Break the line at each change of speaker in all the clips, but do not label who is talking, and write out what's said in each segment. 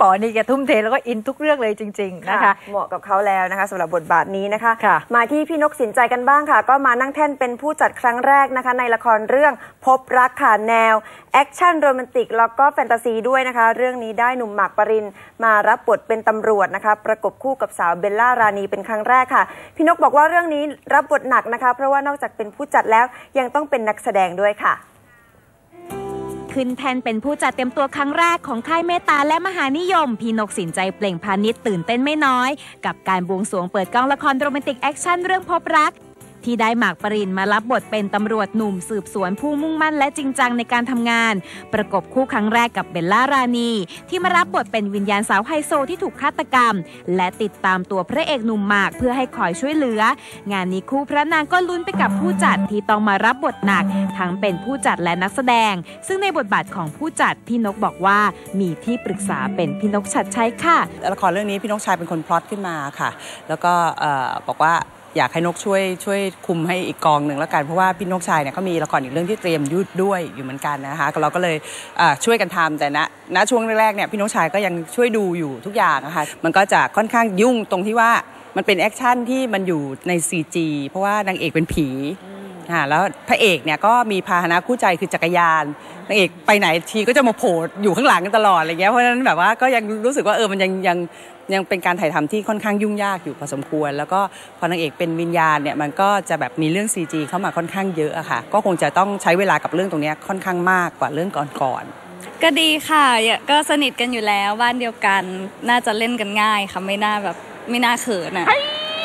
ป๋อนี่แกทุ่มเทแล้วก็อินทุกเรื่องเลยจริง ๆ นะคะ
เหมาะกับเขาแล้วนะคะสำหรับบทบาทนี้นะคะ
ค่ะ
มาที่พี่นกสินใจกันบ้างค่ะ ก็มานั่งแท่นเป็นผู้จัดครั้งแรกนะคะ ในละครเรื่องพบรักค่ะแนว แอคชั่นโรแมนติกแล้วก็แฟนตาซีด้วยนะคะ เรื่องนี้ได้หนุ่มหมากปรินมารับบทเป็นตำรวจนะคะ ประกบคู่กับสาวเบลล่ารานีเป็นครั้งแรกค่ะ พี่นกบอกว่าเรื่องนี้รับบทหนักนะคะ เพราะว่านอกจากเป็นผู้จัดแล้วยังต้องเป็นนักแสดงด้วยค่ะ
ขึ้นแทนเป็นผู้จัดเต็มตัวครั้งแรกของค่ายเมตตาและมหานิยม พี่นกสินใจเปล่งพาณิชย์ตื่นเต้นไม่น้อย กับการบวงสรวงเปิดกล้องละครโรแมนติกแอคชั่นเรื่องพบรัก ที่ได้หมากปรินมารับบทเป็นตำรวจหนุ่มสืบสวนผู้มุ่งมั่นและจริงจังในการทำงาน ประกบคู่ครั้งแรกกับเบลล่ารานี ที่มารับบทเป็นวิญญาณสาวไฮโซที่ถูกฆาตกรรม และติดตามตัวพระเอกหนุ่มหมากเพื่อให้คอยช่วยเหลือ งานนี้คู่พระนางก็ลุ้นไปกับผู้จัดที่ต้องมารับบทหนัก ทั้งเป็นผู้จัดและนักแสดง ซึ่งในบทบาทของผู้จัดพี่นกบอกว่ามีที่ปรึกษาเป็นพี่นกชัดชัยค่ะ
ละครเรื่องนี้พี่นกชายเป็นคนพล็อตขึ้นมาค่ะ แล้วก็ออบอกว่า อยากให้นกช่วยช่วยคุมให้อีกกองหนึ่งแล้วกันเพราะว่าพี่นกชายเนี่ยเขามีละครอีกเรื่องที่เตรียมยุดด้วยอยู่เหมือนกันนะคะเราก็เลยช่วยกันทำแต่ณณช่วงแรกๆเนี่ยพี่นกชายก็ยังช่วยดูอยู่ทุกอย่างนะคะมันก็จะค่อนข้างยุ่งตรงที่ว่ามันเป็นแอคชั่นที่มันอยู่ใน CG เพราะว่านางเอกเป็นผี ค่ะแล้วพระเอกเนี่ยก็มีพาหนะคู่ใจคือจักรยานนางเอกไปไหนทีก็จะมาโผล่อยู่ข้างหลังกันตลอดอะไรเงี้ยเพราะฉะนั้นแบบว่าก็ยังรู้สึกว่าเออมันยังยังยังเป็นการถ่ายทำที่ค่อนข้างยุ่งยากอยู่พอสมควร แล้วก็พอนางเอกเป็นวิญญาณเนี่ยมันก็จะแบบมีเรื่อง CG เข้ามาค่อนข้างเยอะอะค่ะ ก็คงจะต้องใช้เวลากับเรื่องตรงนี้ค่อนข้างมากกว่าเรื่องก่อนๆ
ก็ดีค่ะก็สนิทกันอยู่แล้วบ้านเดียวกันน่าจะเล่นกันง่ายค่ะไม่น่าแบบไม่น่าเขินอะ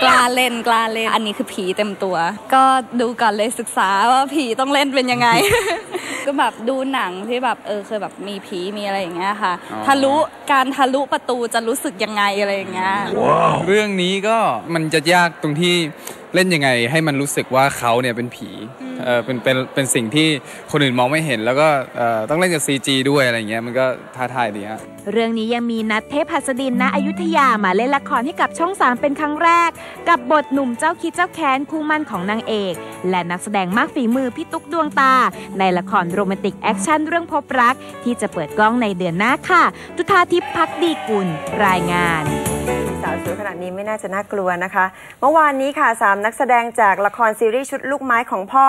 กล้าเล่นกล้าเล่น อันนี้คือผีเต็มตัว ก็ดูก่อนเลยศึกษาว่าผีต้องเล่นเป็นยังไง ก็แบบดูหนังที่แบบเออเคยแบบมีผีมีอะไรอย่างเงี้ยค่ะ ทะลุการทะลุประตูจะรู้สึกยังไงอะไรอย่างเงี้ย
เรื่องนี้ก็มันจะยากตรงที่ เล่นยังไงให้มันรู้สึกว่าเขาเนี่ยเป็นผีเออเป็นเป็นเป็นสิ่งที่คนอื่นมองไม่เห็น แล้วก็เอ่อต้องเล่นกับ CG ด้วยอะไรอย่างเงี้ยมันก็ท้าทายดีฮะ
เรื่องนี้ยังมีนัดเทพหัสดินณอยุธยามาเล่นละครให้กับช่อง3เป็นครั้งแรก กับบทหนุ่มเจ้าคิดเจ้าแค้นคู่มั่นของนางเอก และนักแสดงมากฝีมือพี่ตุ๊กดวงตา ในละครโรแมนติกแอคชั่นเรื่องพบรัก ที่จะเปิดกล้องในเดือนหน้าค่ะจุธาทิพย์พักดีกุลรายงาน
สาวสวยขนาดนี้ไม่น่าจะน่ากลัวนะคะ เมื่อวานนี้ค่ะสามนักแสดงจากละครซีรีส์ชุดลูกไม้ของพ่อ